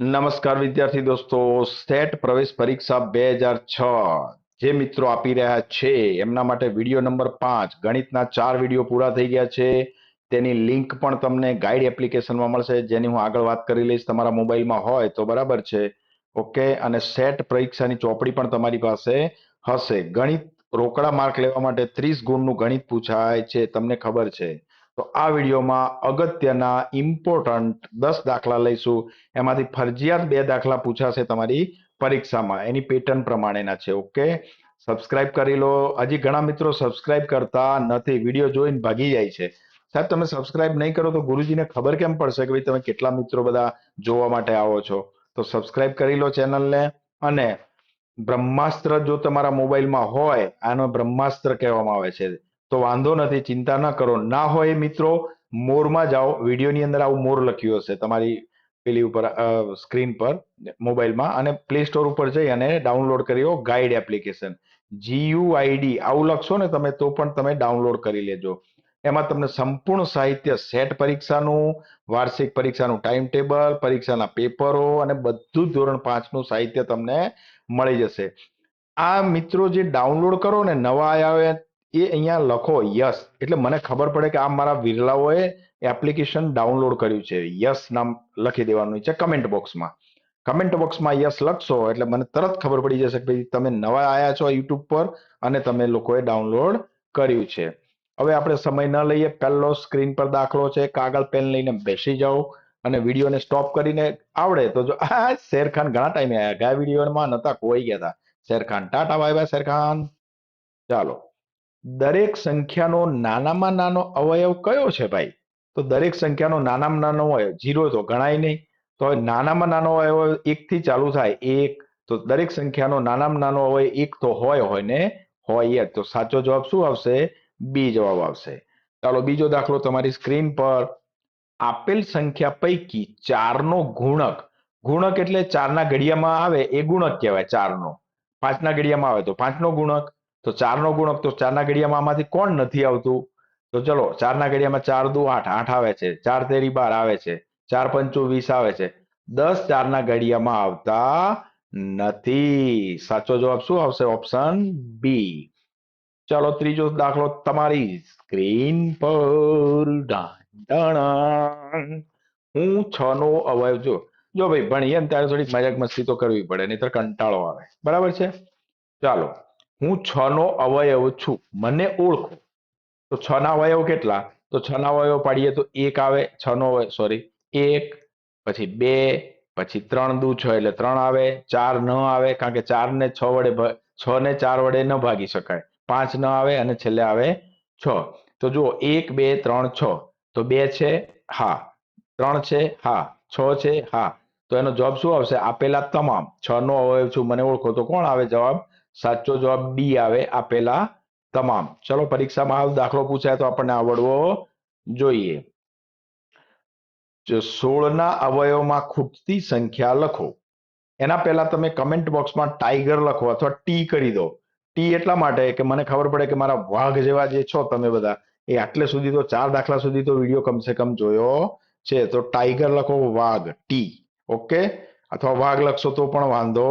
નમસ્કાર વિદ્યાર્થી દોસ્તો. સેટ પ્રવેશ પરીક્ષા બે હજાર છ. જે મિત્રો આપી રહ્યા છે, એમના માટે વીડિયો નંબર પાંચ. ગણિતના ચાર વીડિયો પૂરા થઈ ગયા છે. તેની લિંક પણ તમને ગાઈડ એપ્લિકેશનમાં મળશે. જેની હું આગળ વાત કરી લઈશ તમારા મોબાઈલમાં હોય તો બરાબર છે. ઓકે? અને સેટ પરીક્ષાની ચોપડી પણ તમારી પાસે હશે. ગણિત રોકડા માર્ક લેવા માટે ત્રીસ ગુણનું ગણિત પૂછાય છે. તમને ખબર છે. તો આ વિડીયોમાં અગત્યના ઇમ્પોર્ટન્ટ દસ દાખલા લઈશું. એમાંથી ફરજિયાત બે દાખલા પૂછાશે તમારી પરીક્ષામાં. એની પેટર્ન પ્રમાણેના છે ઓકે સબસ્ક્રાઇબ કરી લો. હજી ઘણા મિત્રો સબસ્ક્રાઇબ કરતા નથી. વીડિયો જોઈને ભાગી જાય છે. સાહેબ, તમે સબસ્ક્રાઇબ નહીં કરો તો ગુરુજીને ખબર કેમ પડશે કે ભાઈ તમે કેટલા મિત્રો બધા જોવા માટે આવો છો? તો સબસ્ક્રાઇબ કરી લો ચેનલને અને બ્રહ્માસ્ત્ર જો તમારા મોબાઈલમાં હોય, આનો બ્રહ્માસ્ત્ર કહેવામાં આવે છે. તો વાંધો નથી, ચિંતા ન કરો. ના હોય મિત્રો, મોરમાં જાઓ. વિડીયોની અંદર આવું મોર લખ્યું હશે તમારી પેલી ઉપર સ્ક્રીન પર, મોબાઈલમાં. અને પ્લે સ્ટોર ઉપર જઈ અને ડાઉનલોડ કરી લો ગાઈડ એપ્લિકેશન જીયુઆઈડી આવું લખશો ને તમે, તો પણ તમે ડાઉનલોડ કરી લેજો. એમાં તમને સંપૂર્ણ સાહિત્ય, સેટ પરીક્ષાનું, વાર્ષિક પરીક્ષાનું ટાઈમ ટેબલ પરીક્ષાના પેપરો અને બધું ધોરણ પાંચનું સાહિત્ય તમને મળી જશે. આ મિત્રો જે ડાઉનલોડ કરો ને, નવા આવ્યા એ અહીંયા લખો યસ. એટલે મને ખબર પડે કે આ મારા વિરલાઓએ એપ્લિકેશન ડાઉનલોડ કર્યું છે. યસ નામ લખી દેવાનું છે કમેન્ટ બોક્સમાં કમેન્ટ બોક્સમાં યસ લખશો એટલે મને તરત ખબર પડી જશે કે ભાઈ તમે નવા આવ્યા છો યુટ્યુબ પર અને તમે લોકોએ ડાઉનલોડ કર્યું છે. હવે આપણે સમય ન લઈએ. પહેલો સ્ક્રીન પર દાખલો છે. કાગળ પેન લઈને બેસી જાઓ અને વિડીયોને સ્ટોપ કરીને આવડે તો જો આ શેરખાન ઘણા ટાઈમે આવ્યા ગયા વિડીયોમાં નતા, ખોવાઈ ગયા હતા Sherkhan tata bye bye Sherkhan ચાલો. દરેક સંખ્યાનો નાનામાં નાનો અવયવ કયો છે ભાઈ? તો દરેક સંખ્યાનો નાનામાં નાનો અવયવ જીરો તો ગણાય નહીં. તો હવે નાનામાં નાનો અવયવ એક થી ચાલુ થાય, એક. તો દરેક સંખ્યાનો નાનામાં નાનો અવયવ એક તો હોય હોય ને, હોય તો સાચો જવાબ શું આવશે? બી જવાબ આવશે. ચાલો બીજો દાખલો તમારી સ્ક્રીન પર. આપેલ સંખ્યા પૈકી ચારનો ગુણક. ગુણક એટલે ચારના ઘડિયામાં આવે એ ગુણક કહેવાય, ચારનો. પાંચના ઘડિયામાં આવે તો પાંચનો ગુણક. તો ચારનો ગુણક તો ચારના ઘડિયામાં આમાંથી કોણ નથી આવતું? તો ચલો, ચારના ઘડિયામાં ચાર દુ આઠ આઠ આવે છે. ચાર તેરી બાર આવે છે. ચાર પંચો વીસ આવે છે. દસ ચારના ઘડિયામાં આવતા નથી. સાચો જવાબ શું આવશે? Option B. ચાલો, ત્રીજો દાખલો તમારી સ્ક્રીન પર. હું છ નો અવયવ જો જો ભાઈ ભણીએ ને ત્યારે થોડીક મજાક મસ્તી તો કરવી પડે, નહીતર કંટાળો આવે. બરાબર છે? ચાલો. હું છ નો અવયવ છું. મને ઓળખો. તો છ ના અવયવ કેટલા? તો છ ના અવયવ પાડીએ તો એક આવે, છ નો સોરી એક, પછી બે, પછી ત્રણ દુ છ, એટલે ત્રણ આવે, ચાર ન આવે, કારણ કે ચાર ને છ વડે છ ને ચાર વડે ન ભાગી શકાય. પાંચ ન આવે અને છેલ્લે આવે છ. તો જુઓ, એક, બે, ત્રણ, છ. તો બે છે, હા. ત્રણ છે, હા. છ છે, હા. તો એનો જવાબ શું આવશે? આપેલા તમામ. છ નો અવયવ છું, મને ઓળખો. તો કોણ આવે જવાબ? સાચો જવાબ ડી આવે આપેલા તમામ. ચલો, પરીક્ષામાં આવ, દાખલો પૂછાય તો આપણને આવડવો જોઈએ. સોળના અવયવમાં ખૂટતી સંખ્યા લખો. એના પહેલા તમે કમેન્ટ બોક્સમાં ટાઈગર લખો અથવા ટી કરી દો. ટી એટલા માટે કે મને ખબર પડે કે મારા વાઘ જેવા જે છો તમે બધા, એ આટલે સુધી તો ચાર દાખલા સુધી તો વીડિયો કમસે કમ જોયો છે. તો ટાઈગર લખો વાઘ ટી ઓકે અથવા વાઘ લખશો તો પણ વાંધો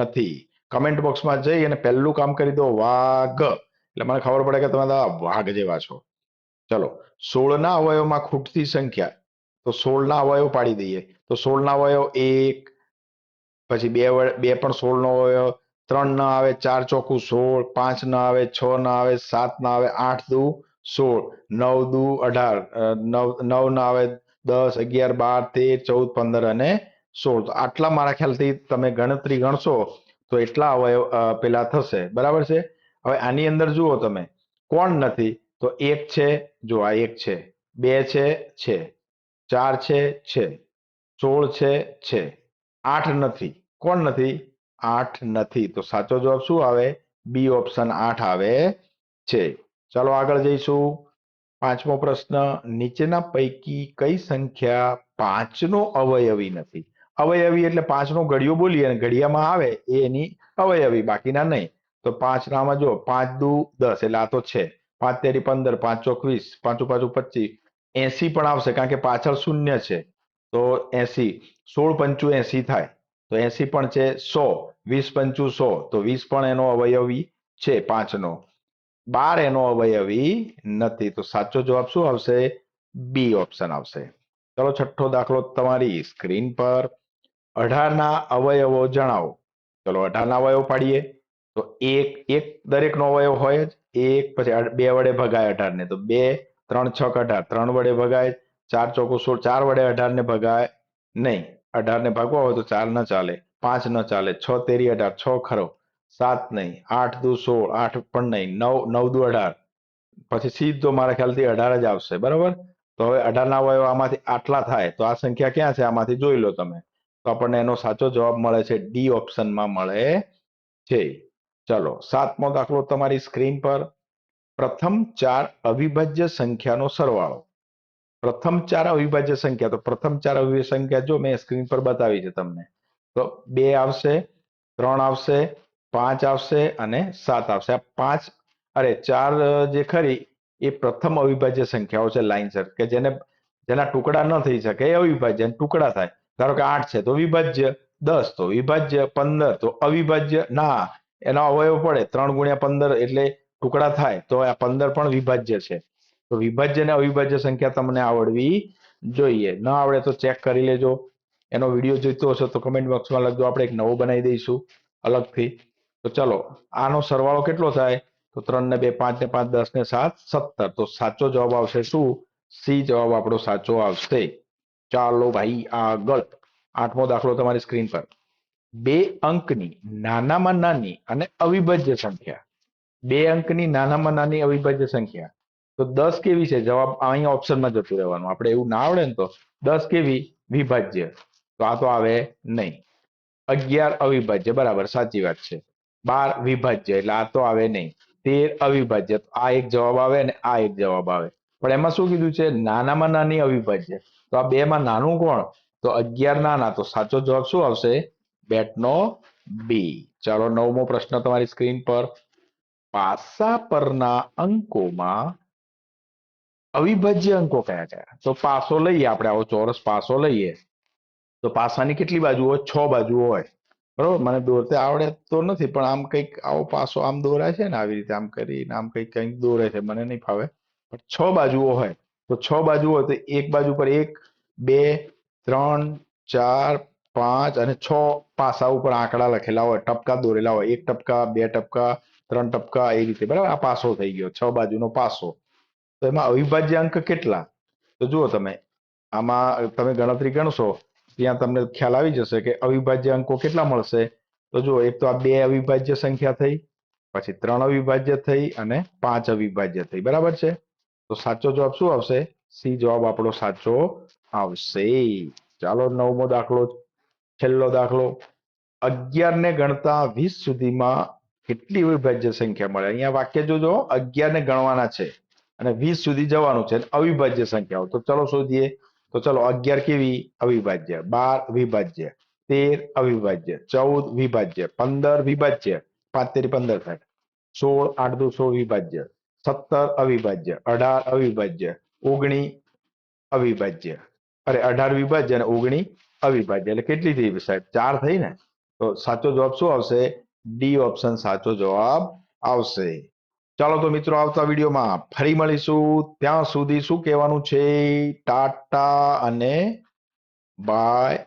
નથી. કમેન્ટ બોક્સમાં જઈ અને પહેલું કામ કરી દો વાઘ. એટલે મને ખબર પડે કે તમે વાઘ જેવા છો. ચલો, સોળના અવયવમાં ખૂટતી સંખ્યા. તો સોળના અવયવ પાડી દઈએ. તો સોળના અવયવ એક, પછી બે બે પણ સોળનો અવયવ. ત્રણ ના આવે, ચાર ચોખ્ખું સોળ. પાંચ ના આવે, છ ના આવે, સાત ના આવે, આઠ દુ, સોળ. નવ દુ, અઢાર. નવ નવ ના આવે, દસ, અગિયાર, બાર, તેર, ચૌદ, પંદર અને સોળ. આટલા મારા ખ્યાલથી તમે ગણતરી ગણશો. તો એટલા અવયવ પેલા થશે. બરાબર છે? હવે આની અંદર જુઓ તમે. કોણ નથી? તો એક છે, જો આ એક છે. બે છે છે. ચાર છે છે. સોળ છે છે. આઠ નથી. કોણ નથી? આઠ નથી. તો સાચો જવાબ શું આવે? બી ઓપ્શન આઠ આવે છે. ચાલો આગળ જઈશું. પાંચમો પ્રશ્ન. નીચેના પૈકી કઈ સંખ્યા પાંચનો અવયવી નથી? અવયવી એટલે પાંચનો ઘડિયો બોલીએ અને ઘડિયામાં આવે એની અવયવી, બાકીના નહીં. તો પાંચનામાં જો પાંચ દુ દસ, એટલે આ તો છે. પાંચ તેરી પંદર, પાંચ ચોક પાંચું પાંચું પચીસ, એસી પણ આવશે કારણ કે પાછળ શૂન્ય છે. તો એસી, સોળ પંચુ એસી થાય. તો એસી પણ છે સો, વીસ પંચુ સો, તો વીસ પણ એનો અવયવી છે પાંચનો. બાર એનો અવયવી નથી. તો સાચો જવાબ શું આવશે? બી ઓપ્શન આવશે. ચલો, છઠ્ઠો દાખલો તમારી સ્ક્રીન પર. અઢારના અવયવો જણાવો. ચલો અઢારના અવયવ પાડીએ. તો એક એક દરેકનો અવયવ હોય જ. એક પછી બે વડે ભગાય અઢારને. તો બે, ત્રણ છક અઢાર. ત્રણ વડે ભગાય. ચાર, ચોકો, સોળ. ચાર વડે અઢારને ભગાય નહીં. અઢારને ભાગવા હોય તો ચાર ન ચાલે. પાંચ ન ચાલે. છ તેરી અઢાર. છ ખરો. સાત નહીં. આઠ દુ સોળ. આઠ પણ નહીં. નવ નવ દુ અઢાર. પછી સીધો મારા ખ્યાલથી અઢાર જ આવશે. બરાબર? તો હવે અઢારના અવયવ આમાંથી આટલા થાય. તો આ સંખ્યા ક્યાં છે? આમાંથી જોઈ લો તમે. તો આપણને એનો સાચો જવાબ મળે છે ડી ઓપ્શનમાં મળે છે. ચલો, સાતમો દાખલો તમારી સ્ક્રીન પર. પ્રથમ ચાર અવિભાજ્ય સંખ્યાનો સરવાળો. પ્રથમ ચાર અવિભાજ્ય સંખ્યા, તો પ્રથમ ચાર અવિભાજ્ય સંખ્યા જો મેં સ્ક્રીન પર બતાવી છે તમને, તો બે આવશે, ત્રણ આવશે, પાંચ આવશે અને સાત આવશે. આ પાંચ, અરે ચાર જે ખરી એ પ્રથમ અવિભાજ્ય સંખ્યાઓ છે લાઇનસર કે જેને, જેના ટુકડા ન થઈ શકે એ અવિભાજ્ય ટુકડા થાય. ધારો કે આઠ છે, તો વિભાજ્ય દસ, તો વિભાજ્ય પંદર, તો અવિભાજ્ય ના, એનો અવયવ પડે ત્રણ ગુણ્યા પંદર એટલે ટુકડા થાય, તો આ પંદર પણ વિભાજ્ય છે. તો વિભાજ્ય અને અવિભાજ્ય સંખ્યા તમને આવડવી જોઈએ. ન આવડે તો ચેક કરી લેજો. એનો વીડિયો જોઈતો હશે તો કમેન્ટ બોક્સમાં લખજો. આપણે એક નવો બનાવી દઈશું, અલગથી. તો ચલો, આનો સરવાળો કેટલો થાય? તો ત્રણ ને બે, પાંચ ને પાંચ, દસ ને સાત, સત્તર. તો સાચો જવાબ આવશે શું? સી જવાબ આપણો સાચો આવશે. ચાલો ભાઈ આગળ. આઠમો દાખલો તમારી સ્ક્રીન પર. બે અંકની નાનામાં નાની અને અવિભાજ્ય સંખ્યા. બે અંકની નાનામાં નાની અવિભાજ્ય સંખ્યા. તો દસ કેવી છે? જવાબ અહીંયા ઓપ્શનમાં જતું રહેવાનું. આપણે એવું ના આવડે ને તો દસ કેવી? વિભાજ્ય. તો આ તો આવે નહીં. અગિયાર અવિભાજ્ય. બરાબર, સાચી વાત છે. બાર વિભાજ્ય. એટલે આ તો આવે નહીં. તેર અવિભાજ્ય. તો આ એક જવાબ આવે અને આ એક જવાબ આવે. પણ એમાં શું કીધું છે? નાનામાં નાની અવિભાજ્ય. તો આ બે માં નાનું કોણ? તો અગિયાર નાના તો સાચો જવાબ શું આવશે? બેટનો બી ચાલો નવમો પ્રશ્ન તમારી સ્ક્રીન પર. પાસા પરના અંકોમાં અવિભાજ્ય અંકો કયા કયા? તો પાસો લઈએ આપણે આવો ચોરસ પાસો લઈએ. તો પાસાની કેટલી બાજુ હોય છ બાજુ હોય. બરોબર? મને દોરતે આવડે તો નથી, પણ આમ કંઈક આવો પાસો આમ દોરાય છે ને, આવી રીતે આમ કરીને આમ કંઈક કંઈક દોરે છે, મને નહીં ફાવે. પણ છ બાજુઓ હોય. તો છ બાજુ હોય તો એક બાજુ પર એક, બે, ત્રણ, ચાર, પાંચ અને છ પાસા ઉપર આંકડા લખેલા હોય, ટપકા દોરેલા હોય. એક ટપકા, બે ટપકા, ત્રણ ટપકા એ રીતે. બરાબર? આ પાસો થઈ ગયો. છ બાજુનો પાસો. તો એમાં અવિભાજ્ય અંક કેટલા? તો જુઓ તમે. આમાં તમે ગણતરી ગણશો, ત્યાં તમને ખ્યાલ આવી જશે કે અવિભાજ્ય અંકો કેટલા મળશે? તો જુઓ, એક તો આ બે અવિભાજ્ય સંખ્યા થઈ, પછી ત્રણ અવિભાજ્ય થઈ અને પાંચ અવિભાજ્ય થઈ. બરાબર છે? તો સાચો જવાબ શું આવશે? સી જવાબ આપણો સાચો આવશે. ચાલો નવમો દાખલો, છેલ્લો દાખલો. અગિયાર ને ગણતા વીસ સુધીમાં કેટલી અવિભાજ્ય સંખ્યા મળે? અહીંયા વાક્ય જોજો. અગિયાર ને ગણવાના છે અને વીસ સુધી જવાનું છે અવિભાજ્ય સંખ્યાઓ તો ચલો શોધીએ. તો ચલો, અગિયાર કેવી? અવિભાજ્ય. બાર વિભાજ્ય. તેર અવિભાજ્ય. ચૌદ વિભાજ્ય. પંદર વિભાજ્ય. પાંચ તેરી પંદર થાય સોળ, આઠ દુ, સોળ વિભાજ્ય. સત્તર અવિભાજ્ય, અઢાર અવિભાજ્ય, ઓગણી અવિભાજ્ય. અરે અઢાર વિભાજ્ય અને ઓગણી અવિભાજ્ય એટલે કેટલી થઈ સાહેબ? ચાર થઈ ને? તો સાચો જવાબ શું આવશે? ડી ઓપ્શન સાચો જવાબ આવશે. ચાલો તો મિત્રો આવતા વિડીયોમાં ફરી મળીશું. ત્યાં સુધી શું કહેવાનું છે? ટાટા અને બાય.